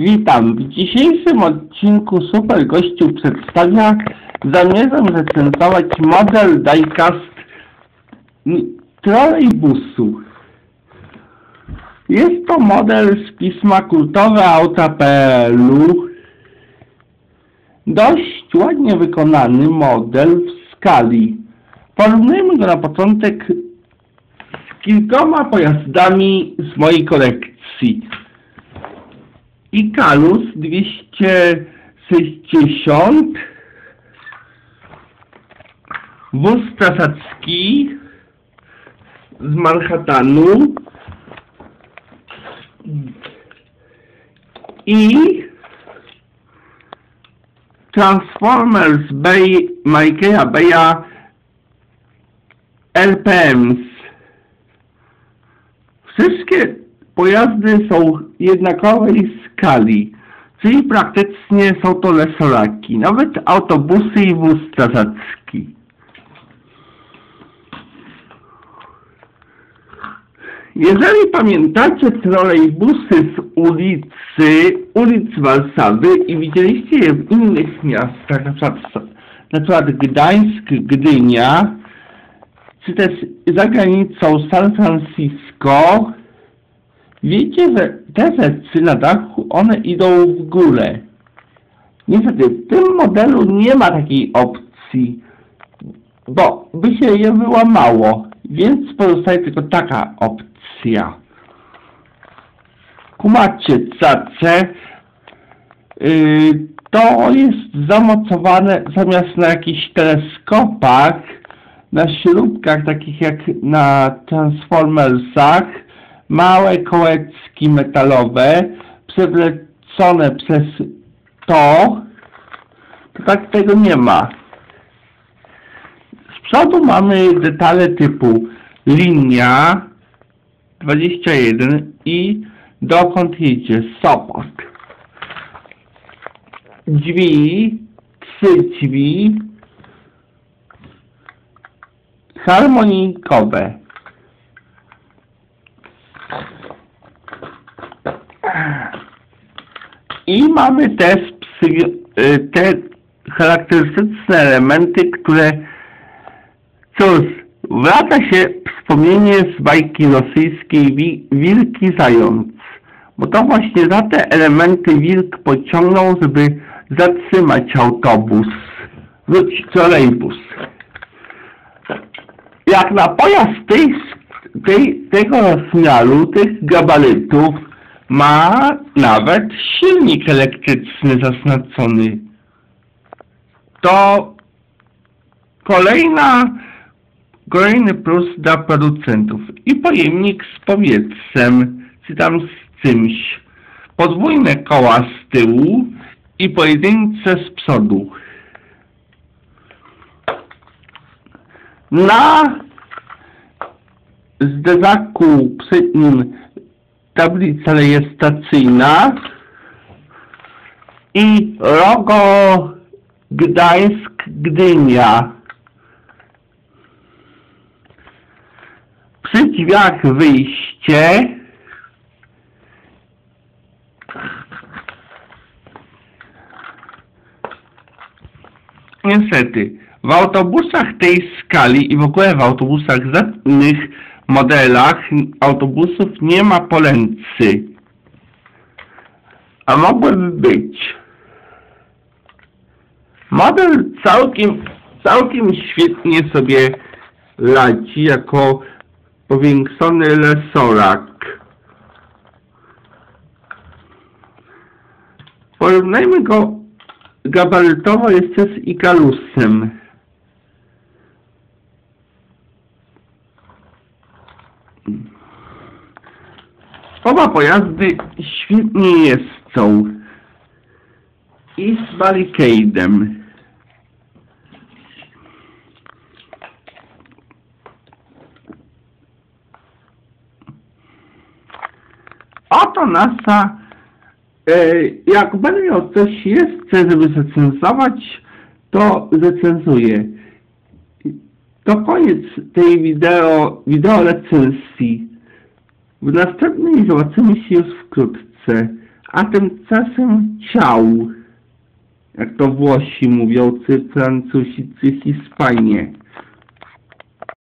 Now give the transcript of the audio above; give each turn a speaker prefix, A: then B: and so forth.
A: Witam. W dzisiejszym odcinku Super Gościu przedstawia zamierzam recenzować model diecast trolejbusu. Jest to model z pisma kultowe auta.pl-u. Dość ładnie wykonany model w skali. Porównujmy go na początek z kilkoma pojazdami z mojej kolekcji. Ikalus 260 wóz prasacki z Manhattanu. I Transformers Bay Michaela Beya LPMs Wszystkie pojazdy są jednakowej skali, czyli praktycznie są to lesoraki, nawet autobusy i wóz strażacki. Jeżeli pamiętacie trolejbusy z ulicy, ulic Warszawy i widzieliście je w innych miastach, na przykład, na przykład Gdańsk, Gdynia, czy też za granicą San Francisco, wiecie, że te rzeczy na dachu, one idą w górę. Niestety, w tym modelu nie ma takiej opcji, bo by się je wyłamało, więc pozostaje tylko taka opcja. Kumacie cace, yy, to jest zamocowane zamiast na jakichś teleskopach, na śrubkach takich jak na Transformersach, małe kołeczki metalowe przewlecone przez to, to tak tego nie ma. Z przodu mamy detale typu linia 21 i dokąd jedzie Sopot. Drzwi, trzy drzwi, harmonijkowe. I mamy też y, te charakterystyczne elementy, które cóż, wraca się wspomnienie z bajki rosyjskiej Wi- Wilki Zając. Bo to właśnie za te elementy wilk pociągnął, żeby zatrzymać autobus, wróć trolejbus. Jak na pojazd tej, tej, tego rozmiaru, tych gabarytów, ma nawet silnik elektryczny zaznaczony. To kolejna, kolejny plus dla producentów. I pojemnik z powietrzem, czy tam z czymś. Podwójne koła z tyłu i pojedyncze z przodu. Na zderzaku przednim tablica rejestracyjna i logo Gdańsk Gdynia. Przy drzwiach wyjście Niestety, w autobusach tej skali i w ogóle w autobusach z innych modelach autobusów nie ma polęcy. A mogłyby być. Model całkiem, całkiem świetnie sobie radzi jako powiększony lesorak. Porównajmy go gabarytowo jeszcze z Ikalusem. Oba pojazdy świetnie jeżdżą. I z barricadem. Oto nasza E, jak będę miał coś jeszcze, żeby recenzować, to recenzuję. To koniec tej wideo, wideo recenzji. W następnej zobaczymy się już wkrótce. a tymczasem ciał. Jak to Włosi mówią, czy Francuzi, czy Hiszpanie.